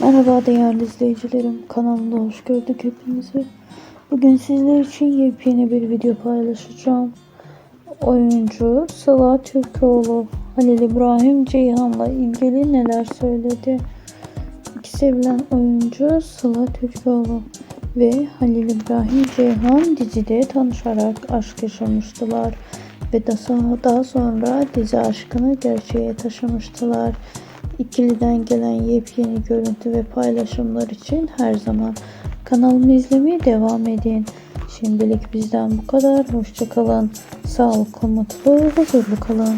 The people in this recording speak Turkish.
Merhaba değerli izleyicilerim. Kanalımda hoş gördük hepinizi. Bugün sizler için yepyeni bir video paylaşacağım. Oyuncu Sıla Türkoğlu Halil İbrahim Ceyhan'la ilgili neler söyledi? İki sevilen oyuncu Sıla Türkoğlu ve Halil İbrahim Ceyhan dizide tanışarak aşk yaşamıştılar ve daha, sonra dizi aşkını gerçeğe taşımıştılar. İkiliden gelen yepyeni görüntü ve paylaşımlar için her zaman kanalımı izlemeye devam edin. Şimdilik bizden bu kadar. Hoşçakalın. Sağlıklı, mutlu, huzurlu kalın.